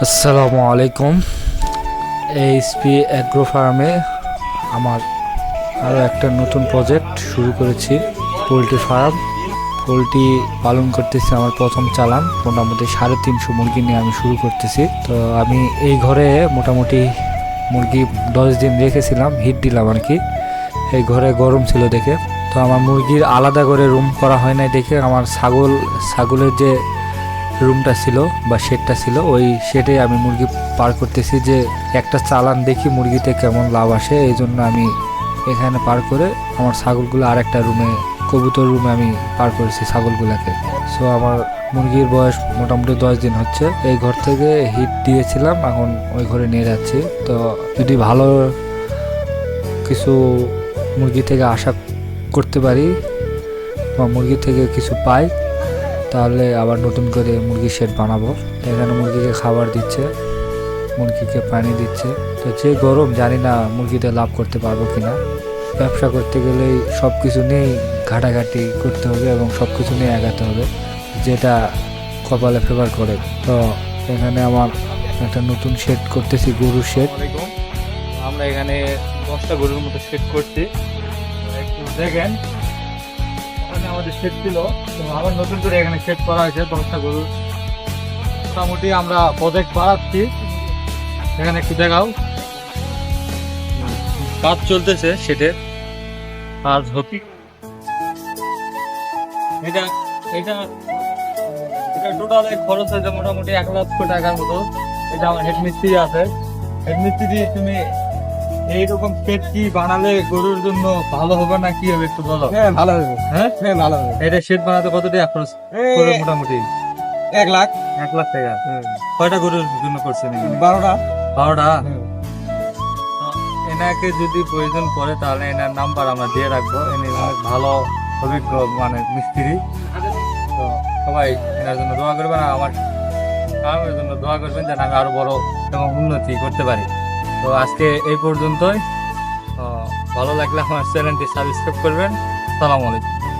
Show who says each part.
Speaker 1: আসসালামু আলাইকুম। HP agro ফার্মে আমার আরও একটা নতুন প্রজেক্ট শুরু করেছি, পোলট্রি ফার্ম পোলট্রি পালন করতেছি আমার প্রথম চালান, মোটামুটি সাড়ে তিনশো মুরগি নিয়ে আমি শুরু করতেছি। তো আমি এই ঘরে মোটামুটি মুরগি দশ দিন রেখেছিলাম হিট দিলাম আর কি। এই ঘরে গরম ছিল দেখে। তো আমার মুরগির আলাদা করে রুম করা হয় নাই দেখে আমার ছাগল, ছাগলের যে রুমটা ছিল বা শেডটা ছিল, ওই শেডে আমি মুরগি পার করতেছি যে একটা চালান দেখি মুরগিতে কেমন লাভ আসে, এই জন্য আমি এখানে পার করে আমার ছাগলগুলো আর একটা রুমে কবুতর রুমে আমি পার করেছি ছাগলগুলোকে। সো আমার মুরগির বয়স মোটামুটি দশ দিন হচ্ছে। এই ঘর থেকে হিট দিয়েছিলাম, এখন ওই ঘরে নিয়ে যাচ্ছি। তো যদি ভালো কিছু মুরগি থেকে আশা করতে পারি বা মুরগি থেকে কিছু পাই তাহলে আবার নতুন করে মুরগির শেড বানাবো। এখানে মুরগিকে খাবার দিচ্ছে, মুরগিকে পানি দিচ্ছে। তো যে গরম, জানি না মুরগিতে লাভ করতে পারব কি না ব্যবসা করতে গেলেই সব কিছু নিয়েই ঘাটাঘাটি করতে হবে এবং সব কিছু নিয়ে এগাতে হবে, যেটা কপালে ফেভার করে। তো এখানে আমার একটা নতুন শেড করতেছি গরুর শেড
Speaker 2: আমরা এখানে দশটা গরুর মতো সেট করছি। একটু দেখেন ওখানে আমাদের সেট ছিল। তো আবার নতুন করে এখানে সেট করা হয়েছে দশটা গরু। মোটামুটি আমরা প্রজেক্ট বাড়াচ্ছি। এখানে একটু দেখাও। কাজ চলতেছে সেটের কাজ হতি এটা এটা এটা টোটাল খরচ হয়েছে মোটামুটি এক লক্ষ টাকার মতো। এটা আমার হেড মিস্ত্রি আছে। হেড মিস্ত্রি তুমি এইরকম পেট কি বানালে গরুর জন্য ভালো হবে না কি হবে একটু বলো?
Speaker 3: হ্যাঁ ভালো হবে।
Speaker 2: হ্যাঁ?
Speaker 3: হ্যাঁ ভালো হবে।
Speaker 2: এটা শেড বানাতে কত টাকা খরচ? করে মোটামুটি।
Speaker 3: এক লাখ।
Speaker 2: এক লাখ টাকা? কয়টা গরুর জন্য করছেন
Speaker 3: বারোটা।
Speaker 2: বারোটা? এনাকে যদি প্রয়োজন পড়ে তাহলে এনার নাম্বার আমরা দিয়ে রাখব। এনে অনেক ভালো অভিজ্ঞ মানে মিস্ত্রি। তো সবাই এনার জন্য দোয়া করবেন আর আমার ফার্মের জন্য দোয়া করবেন যেন আমি আরও বড় এবং উন্নতি করতে পারি। তো আজকে এই পর্যন্তই। ভালো লাগলে আমার চ্যানেলটি সাবস্ক্রাইব করবেন। সালাম আলাইকুম।